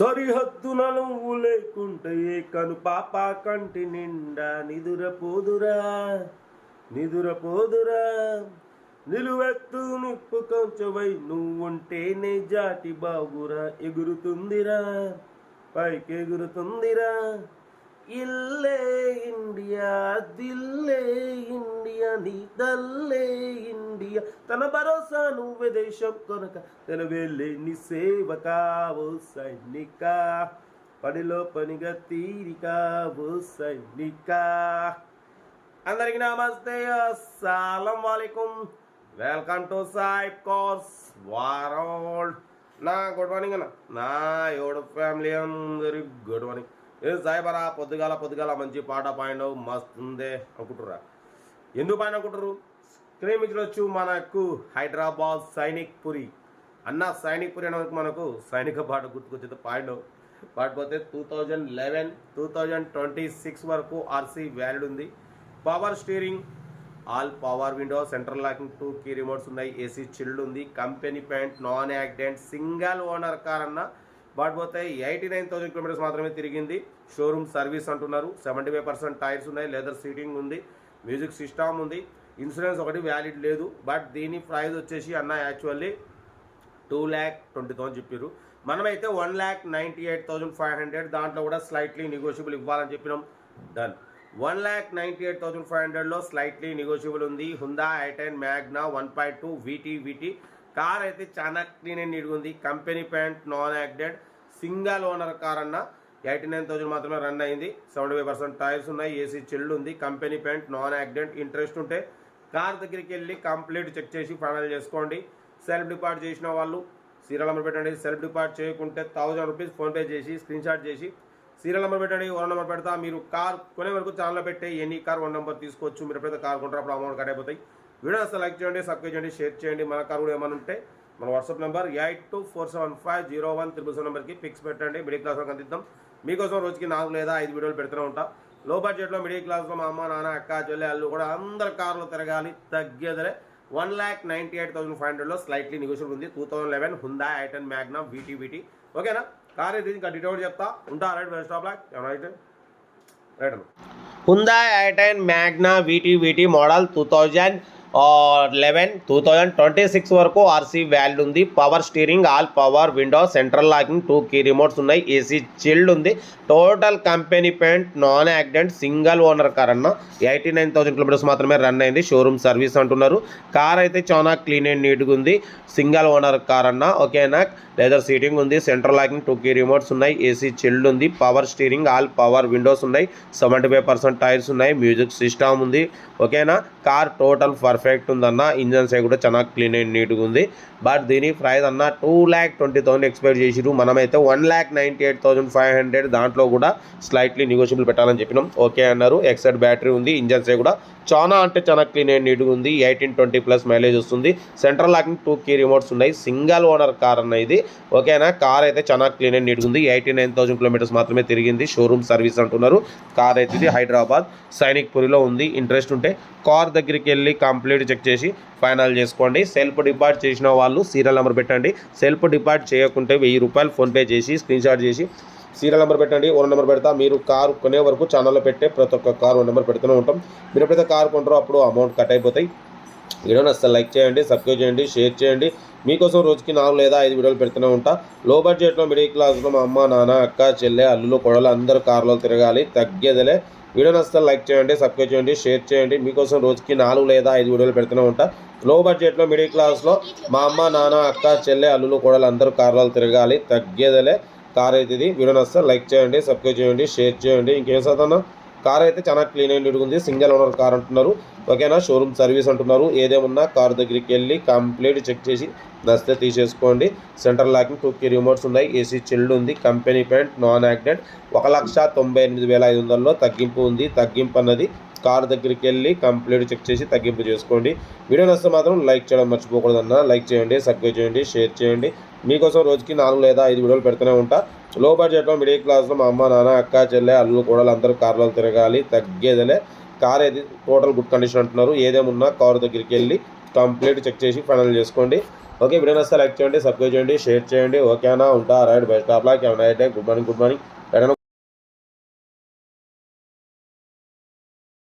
సరిహద్దున నువ్వు లేకుంటే కను పాప కంటి నిండా నిదురపోదురా నిదురపోదురా. నిలువెత్తు నిప్పు కొంచెవై నువ్వుంటేనే జాటి బాగురా ఎగురుతుందిరా పైకి ఎగురుతుందిరా ఇల్లే ఇండియా దిల్లే ఇండియా నీ దల్లే ఇండియా. తన భరోసా నువ్వే దేశం కొనక తన వెళ్ళే నీ సేవక ఓ సైనిక. పనిలో పనిగా తీరిక ఓ సైనిక. అందరికి నమస్తే అస్సలం వాలేకుం. Welcome to Sai cars world నా గుడ్ మార్నింగ్ అన్న. నా యోడ ఫ్యామిలీ అందరికి గుడ్ మార్నింగ్. ఏ సాయిబరా పొద్దుగాల పొద్దుగాల మంచి పాట పాడినావు మస్తు ఉందే అనుకుంటురా ఎందుకు పాడిన అనుకుంటారు స్క్రీన్ మీద వచ్చు మనకు హైదరాబాద్ సైనిక్ పురి. అన్న సైనిక్ పురి అనే మనకు సైనిక పాట గుర్తుకొచ్చేది పాడినావు. పాడిపోతే two thousand eleven two thousand twenty six వరకు ఆర్సీ వ్యాలిడ్ ఉంది. Power steering all power window central locking two key remotes ఉన్నాయి. ఏసీ చిల్డ్ ఉంది. Company paint non accident single owner car అన్న బట్ పోతే ఎయిటీ నైన్ థౌసండ్ కిలోమీటర్స్ మాత్రమే తిరిగింది. Showroom service అంటున్నారు. Seventy five percent tyres ఉన్నాయి. Leather seating ఉంది. Music system ఉంది. ఇన్సూరెన్స్ ఒకటి వ్యాలిడ్ లేదు. బట్ దీని ప్రైస్ వచ్చేసి అన్న actually two lakh twenty thousand చెప్పారు మనమైతే one lakh ninety eight thousand five hundred దాంట్లో కూడా స్లైట్లీ నెగోషియబుల్ ఇవ్వాలని చెప్పినాం. Done. One lakh ninety eight thousand five హండ్రెడ్లో స్లైట్లీ నెగోషియబుల్ ఉంది. Hyundai i ten Magna one point two VT VT car అయితే చాలా క్లీన్ అండ్ నీట్గా ఉంది. కంపెనీ ప్యాంట్ నాన్ యాక్డెడ్ సింగల్ ఓనర్ కార్ అన్న ఎయిటీ నైన్ థౌసండ్ మాత్రమే రన్ అయింది. సెవెంటీ ఫైవ్ పర్సెంట్ టైర్స్ ఉన్నాయి ఏసీ చెల్లు ఉంది. Company paint non accident interest ఉంటే కార్ దగ్గరికి వెళ్ళి కంప్లీట్ చెక్ చేసి ఫైనల్ చేసుకోండి. సెల్ఫ్ డిపార్ట్ చేసిన వాళ్ళు సీరియల్ నెంబర్ పెట్టండి. సెల్ఫ్ డిపార్ట్ చేయకుంటే థౌజండ్ రూపీస్ ఫోన్పే చేసి స్క్రీన్ షాట్ చేసి సీరియల్ నెంబర్ పెట్టండి వన్ నెంబర్ పెడతా. మీరు కార్ కొనే వరకు ఛానల్లో పెట్టే ఎనీ కార్ వన్ నెంబర్ తీసుకోవచ్చు. మీరు ఎప్పుడైతే కార్ కొంటారో అప్పుడు అమౌంట్ కట్ అయిపోతాయి. వీడియోస్ లైక్ చేయండి సబ్స్క్రైబ్ చేయండి షేర్ చేయండి. మన కరువులు కూడా ఏమైనా ఉంటే మన WhatsApp number eight two four seven five zero one triple seven నెంబర్కి పిక్స్ పెట్టండి. మిడిల్ క్లాస్ వరకు అందిద్దాం. మీకోసం రోజుకి నాలుగు లేదా ఐదు వీడియోలు పెడుతూనే ఉంటా. లో బడ్జెట్లో మిడిల్ క్లాస్లో మా అమ్మ నాన్న అక్క చెల్లె అల్లు కూడా అందరు కార్లు తిరగాలి. తగ్గేదలే one lakh ninety eight thousand five హండ్రెడ్లో స్లైట్లీ నెగోషియబుల్ ఉంది. Two thousand eleven Hyundai i ten Magna VT VT ఓకేనా? కార్ ఇది ఇంకా డీటెయిల్ చెప్తా? ఉంటా రైట్ బెస్ట్ స్టాప్ లాక్. ఏమైనా right Hyundai i ten Magna VT VT model two thousand eleven two thousand twenty six వరకు RC valid ఉంది. Power steering all power window central locking two key remotes ఉన్నాయి. AC chilled ఉంది. Total company paint non accident single owner car అన్న. Eighty nine thousand kilometres మాత్రమే run అయింది. Showroom service అంటున్నారు. Car అయితే చాలా క్లీన్ అండ్ నీట్గా ఉంది. సింగల్ ఓనర్ కార్ అన్న. ఓకేనా లెదర్ సీటింగ్ ఉంది. Central locking two key remotes ఉన్నాయి. ఏసీ చిల్డ్ ఉంది. Power steering all power windows ఉన్నాయి. సెవెంటీ ఫైవ్ పర్సెంట్ టైర్స్ ఉన్నాయి. మ్యూజిక్ సిస్టమ్ ఉంది. ఓకేనా కార్ టోటల్ పర్ఫెక్ట్ ఉందన్న ఇంజన్స్ కూడా చాలా క్లీన్ అండ్ నీట్గా ఉంది. బట్ దీని ప్రైస్ అన్న two lakh twenty thousand expect చేసిరు మనమైతే one lakh ninety eight thousand five hundred దాంట్లో కూడా స్లైట్లీ నెగోషియబుల్ పెట్టాలని చెప్పినాం. ఓకే అన్నారు. ఎక్సైడ్ బ్యాటరీ ఉంది. ఇంజన్స్ కూడా చాలా అంటే చాలా క్లీన్ అండ్ నీట్గా ఉంది. ఎయిటీన్ ట్వంటీ ప్లస్ మైలేజ్ వస్తుంది. Central locking two key remotes ఉన్నాయి. సింగల్ ఓనర్ కార్ అన్న ఇది. ఓకేనా కార్ అయితే చాలా క్లీన్ అండ్ నీట్గా ఉంది. ఎయిటీ నైన్ థౌసండ్ కిలోమీటర్స్ మాత్రమే తిరిగింది. షోరూమ్ సర్వీస్ అంటున్నారు. కార్ అయితే ఇది హైదరాబాద్ సైనిక్ పురిలో ఉంది. ఇంట్రెస్ట్ ఉంటే కార్ దగ్గరికి వెళ్ళి కంప్లీట్ చెక్ చేసి ఫైనల్ చేసుకోండి. సెల్ఫ్ డిపార్ట్ చేసిన వాళ్ళు సీరియల్ నెంబర్ పెట్టండి. సెల్ఫ్ డిపార్ట్ చేయకుంటే వెయ్యి రూపాయలు ఫోన్పే చేసి స్క్రీన్ షాట్ చేసి సీరియల్ నెంబర్ పెట్టండి. ఓన్ నెంబర్ పెడతా. మీరు కారు కొనే వరకు ఛానల్లో పెట్టే ప్రతి ఒక్క కారు నెంబర్ పెడుతూనే ఉంటాం. మీరు ఎప్పుడైతే కారు కొంటారో అప్పుడు అమౌంట్ కట్ అయిపోతాయి. వీడియో నచ్చితే లైక్ చేయండి సబ్స్క్రైబ్ చేయండి షేర్ చేయండి. మీకోసం రోజుకి నాలుగు లేదా ఐదు వీడియోలు పెడుతూనే ఉంటా. లో బడ్జెట్లో మిడిల్ క్లాస్లో మా అమ్మ నాన్న అక్క చెల్లె అల్లులు కొడలు అందరూ కార్లో తిరగాలి తగ్గేదలే. వీడియో నచ్చితే లైక్ చేయండి సబ్స్క్రైబ్ చేయండి షేర్ చేయండి. మీకోసం రోజుకి నాలుగు లేదా ఐదు వీడియోలు పెడుతూనే ఉంటా. లో బడ్జెట్లో మిడిల్ క్లాస్లో మా అమ్మ నాన్న అక్క చెల్లె అల్లులు కొడలు అందరూ కార్లో తిరగాలి తగ్గేదలే. కార్ అవుతుంది వీడియో నచ్చితే లైక్ చేయండి సబ్స్క్రైబ్ చేయండి షేర్ చేయండి. ఇంకేం సాధన కార్ అయితే చాలా క్లీన్ అండ్ ఉంది. సింగిల్ ఓనర్ కార్ అంటున్నారు. ఓకేనా? షోరూమ్ సర్వీస్ అంటున్నారు. ఏదేమన్నా కార్ దగ్గరికి వెళ్ళి కంప్లీట్ చెక్ చేసి నచ్చితే తీసేసుకోండి. Centre locking two key remotes ఉన్నాయి. ఏసీ చిల్డ్ ఉంది. కంపెనీ పెయింట్ నాన్ యాక్సిడెంట్ ఒక లక్ష తొంభై ఎనిమిది వేల ఐదు వందల్లో తగ్గింపు ఉంది. తగ్గింపు అన్నది కార్ దగ్గరికి వెళ్ళి కంప్లీట్ చెక్ చేసి తగ్గింపు చేసుకోండి. వీడియో నచ్చితే మాత్రం లైక్ చేయడం మర్చిపోకూడదన్న. లైక్ చేయండి సబ్స్క్రైబ్ చేయండి షేర్ చేయండి. మీకోసం రోజుకి నాలుగు లేదా ఐదు వీడియోలు పెడుతూనే ఉంటా. లో బడ్జెట్లో మిడిల్ క్లాస్లో మా అమ్మ నాన్న అక్క చెల్లె అల్లు కూడా అందరూ కార్లో తిరగాలి తగ్గేదలే. కార్ ఏది టోటల్ గుడ్ కండిషన్ అంటున్నారు. ఏదేమున్నా కారు దగ్గరికి వెళ్ళి కంప్లీట్ చెక్ చేసి ఫైనల్ చేసుకోండి. ఓకే వీడియో నచ్చితే లైక్ చేయండి సబ్స్క్రైబ్ చేయండి షేర్ చేయండి. ఓకేనా ఉంటా రైట్ బెస్ట్ ఆఫ్ లాక్ ఏమైనా గుడ్ మార్నింగ్ గుడ్ మార్నింగ్